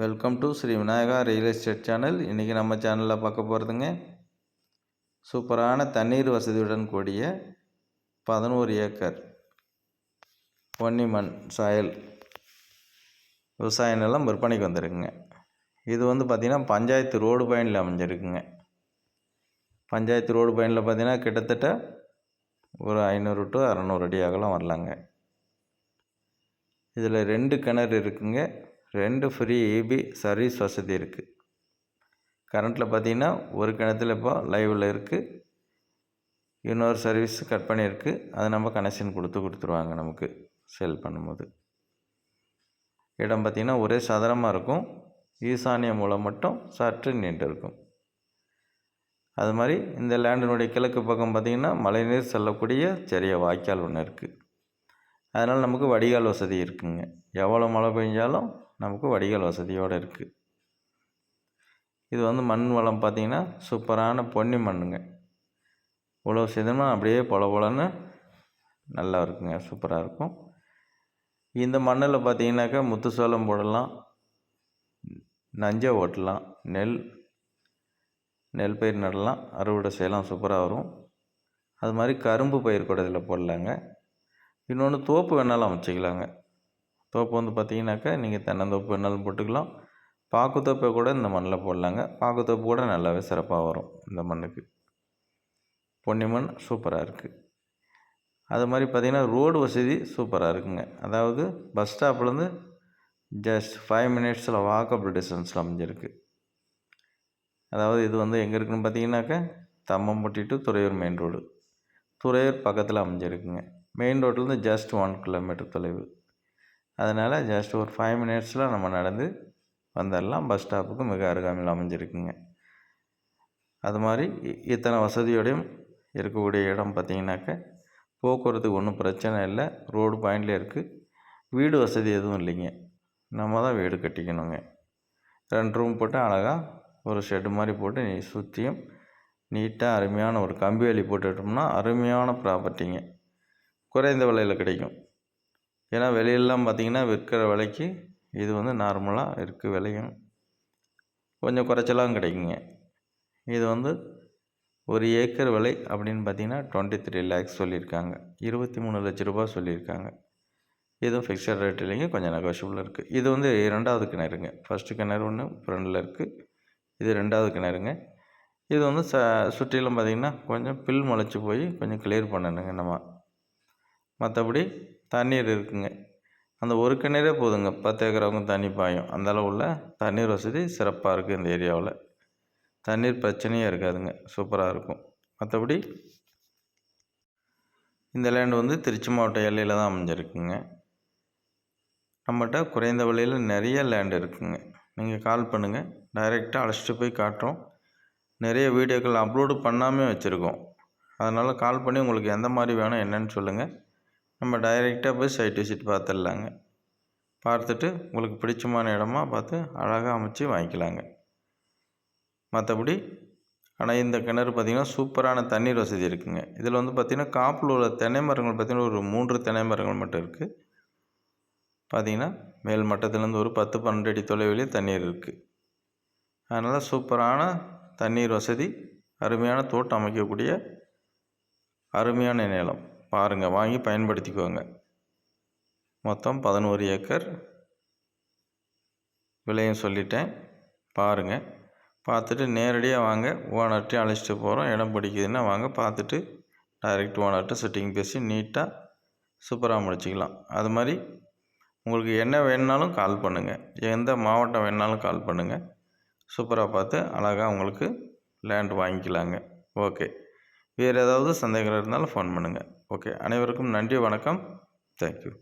Welcome to Sri Vinayaka real estate channel இன்றைக்கி நம்ம சேனலில் பார்க்க போகிறதுங்க சூப்பரான தண்ணீர் வசதியுடன் கூடிய பதினோரு ஏக்கர் பொன்னிமண் சாயல் விவசாய நிலம் விற்பனைக்கு வந்திருக்குங்க. இது வந்து பார்த்திங்கன்னா பஞ்சாயத்து ரோடு பயனில் அமைஞ்சிருக்குங்க. பஞ்சாயத்து ரோடு பயனில் பார்த்திங்கன்னா கிட்டத்தட்ட ஒரு ஐநூறு டு அறநூறு அடி அகலம் வரலாங்க. இதில் ரெண்டு கிணறு இருக்குங்க. ரெண்டு ஃப்ரீ இபி சர்வீஸ் வசதி இருக்குது கரண்ட்டில் பார்த்தீங்கன்னா ஒரு கிணத்துல இப்போ லைவில் இருக்குது இன்னொரு சர்வீஸ் கட் பண்ணியிருக்கு. அது நம்ம கனெக்ஷன் கொடுத்து கொடுத்துருவாங்க நமக்கு சேல் பண்ணும்போது. இடம் பார்த்திங்கன்னா ஒரே சதுரமாக இருக்கும். ஈசானிய மூலம் மட்டும் சற்று நீண்டு இருக்கும். அது மாதிரி இந்த லேண்டினுடைய கிழக்கு பக்கம் பார்த்திங்கன்னா மழைநீர் செல்லக்கூடிய சிறிய வாய்க்கால் ஒன்று இருக்குது அதனால் நமக்கு வடிகால் வசதி இருக்குங்க. எவ்வளோ மழை பெஞ்சாலும் நமக்கு வடிகால் வசதியோடு இருக்குது இது வந்து மண் வளம் பார்த்திங்கன்னா சூப்பரான பொன்னி மண்ணுங்க. உழவு செய்தோம்னா அப்படியே பொல பொலன்னு நல்லா இருக்குங்க. சூப்பராக இருக்கும். இந்த மண்ணில் பார்த்தீங்கன்னாக்கா முத்து சோளம் போடலாம். நஞ்சை ஓட்டலாம். நெல் நெல் பயிர் நடலாம். அறுவடை செய்யலாம். சூப்பராக வரும். அது மாதிரி கரும்பு பயிர் கூட இதில் போடலாங்க. இன்னொன்று தோப்பு வேணாலும் அமைச்சிக்கலாங்க. தோப்பு வந்து பார்த்தீங்கன்னாக்கா நீங்கள் தென்னந்தோப்பு வேணாலும் போட்டுக்கலாம். பாக்குத்தோப்பை கூட இந்த மண்ணில் போடலாங்க. பாக்குத்தோப்பு கூட நல்லாவே சிறப்பாக வரும் இந்த மண்ணுக்கு. பொன்னி மண் சூப்பராக இருக்குது அது மாதிரி பார்த்திங்கன்னா ரோடு வசதி சூப்பராக இருக்குங்க. அதாவது பஸ் ஸ்டாப்லேருந்து ஜஸ்ட் ஃபைவ் மினிட்ஸில் வாக்கபிள் டிஸ்டன்ஸில் அமைஞ்சிருக்கு. அதாவது இது வந்து எங்கே இருக்குன்னு பார்த்தீங்கன்னாக்கா Thammampatti to Thuraiyur main road Thuraiyur பக்கத்தில் அமைஞ்சிருக்குங்க. மெயின் ரோட்லேருந்து ஜஸ்ட் ஒன் கிலோமீட்டர் தொலைவு. அதனால் ஜஸ்ட் ஒரு ஃபைவ் மினிட்ஸில் நம்ம நடந்து வந்துடலாம் பஸ் ஸ்டாப்புக்கு மிக அருகாமையில் அமைஞ்சிருக்குங்க. அது மாதிரி இத்தனை வசதியோடையும் இருக்கக்கூடிய இடம் பார்த்திங்கனாக்க போக்குவரத்துக்கு ஒன்றும் பிரச்சனை இல்லை. ரோடு பாயிண்ட்லேயே இருக்குது வீடு வசதி எதுவும் இல்லைங்க. நம்ம தான் வீடு கட்டிக்கணுங்க. ரெண்டு ரூம் போட்டு அழகாக ஒரு ஷெட்டு மாதிரி போட்டு நீ சுற்றியும் நீட்டாக அருமையான ஒரு கம்பி வேலி போட்டுட்டோம்னா அருமையான ப்ராப்பர்ட்டிங்க குறைந்த விலையில் கிடைக்கும். ஏன்னா வெளியிலலாம் பார்த்திங்கன்னா விற்கிற விலைக்கு இது வந்து நார்மலாக இருக்குது விலையும். கொஞ்சம் குறைச்சலாம் கிடைக்குங்க. இது வந்து ஒரு ஏக்கர் விலை அப்படின்னு பார்த்தீங்கன்னா டுவெண்ட்டி த்ரீ லேக்ஸ் சொல்லியிருக்காங்க. இருபத்தி மூணு லட்ச ரூபா சொல்லியிருக்காங்க. இதுவும் ஃபிக்ஸட் ரேட் இல்லைங்க கொஞ்சம் நெகோஷியபிள் இருக்குது இது வந்து ரெண்டாவது கிணறுங்க. ஃபஸ்ட்டு கிணறு ஒன்று ஃப்ரெண்டில் இருக்குது இது ரெண்டாவது கிணறுங்க. இது வந்து ச சுற்றிலும் பார்த்திங்கன்னா கொஞ்சம் பில் முளைச்சி போய் கொஞ்சம் கிளியர் பண்ணணுங்க நம்ம. மற்றபடி தண்ணீர் இருக்குங்க. அந்த ஒரு கிணறே போதுங்க. பத்து ஏக்கரவங்க தண்ணி பாயும். அந்த அளவுள்ள தண்ணீர் வசதி சிறப்பாக இருக்குது இந்த ஏரியாவில். தண்ணீர் பிரச்சனையே இருக்காதுங்க. சூப்பராக இருக்கும். மற்றபடி இந்த லேண்டு வந்து திருச்சி மாவட்ட எல்லையில் தான் அமைஞ்சிருக்குங்க. நம்மகிட்ட குறைந்த விலையில் நிறைய லேண்டு இருக்குங்க. நீங்கள் கால் பண்ணுங்கள் டைரெக்டாக அழைச்சிட்டு போய் காட்டுறோம். நிறைய வீடியோக்கள் அப்லோடு பண்ணாமே வச்சுருக்கோம். அதனால் கால் பண்ணி உங்களுக்கு எந்த மாதிரி வேணும் என்னென்னு சொல்லுங்கள் நம்ம டைரெக்டாக போய் சைட் விசிட் பார்த்துடலாங்க. பார்த்துட்டு உங்களுக்கு பிடிச்சமான இடமா பார்த்து அழகாக அமைச்சு வாங்கிக்கலாங்க. மற்றபடி ஆனால் இந்த கிணறு பார்த்திங்கன்னா சூப்பரான தண்ணீர் வசதி இருக்குங்க. இதில் வந்து பார்த்திங்கன்னா காப்பில் உள்ள தென்னை மரங்கள் பார்த்திங்கன்னா ஒரு மூன்று தென்னை மரங்கள் மட்டும் இருக்குது பார்த்திங்கன்னா மேல் மட்டத்துலேருந்து ஒரு பத்து பன்னெண்டு அடி தொலைவிலே தண்ணீர் இருக்குது அதனால் சூப்பரான தண்ணீர் வசதி அருமையான தோட்டம் அமைக்கக்கூடிய அருமையான நிலம். பாருங்கள் வாங்கி பயன்படுத்திக்கோங்க. மொத்தம் பதினோரு ஏக்கர் விலையும் சொல்லிட்டேன். பாருங்கள் பார்த்துட்டு நேரடியாக வாங்க ஓனர்கிட்டையும் அழைச்சிட்டு போகிறோம் இடம் பிடிக்குதுன்னா வாங்க பார்த்துட்டு டைரக்ட் ஓனர்கிட்ட செட்டிங் பேசி நீட்டாக சூப்பராக முடிச்சிக்கலாம். அது மாதிரி உங்களுக்கு என்ன வேணுனாலும் கால் பண்ணுங்கள் எந்த மாவட்டம் வேணுனாலும் கால் பண்ணுங்கள் சூப்பராக பார்த்து அழகாக உங்களுக்கு லேண்ட் வாங்கிக்கலாங்க. ஓகே வேறு ஏதாவது சந்தேகம் இருந்தாலும் ஃபோன் பண்ணுங்கள் ஓகே அனைவருக்கும் நன்றி வணக்கம். தேங்க்யூ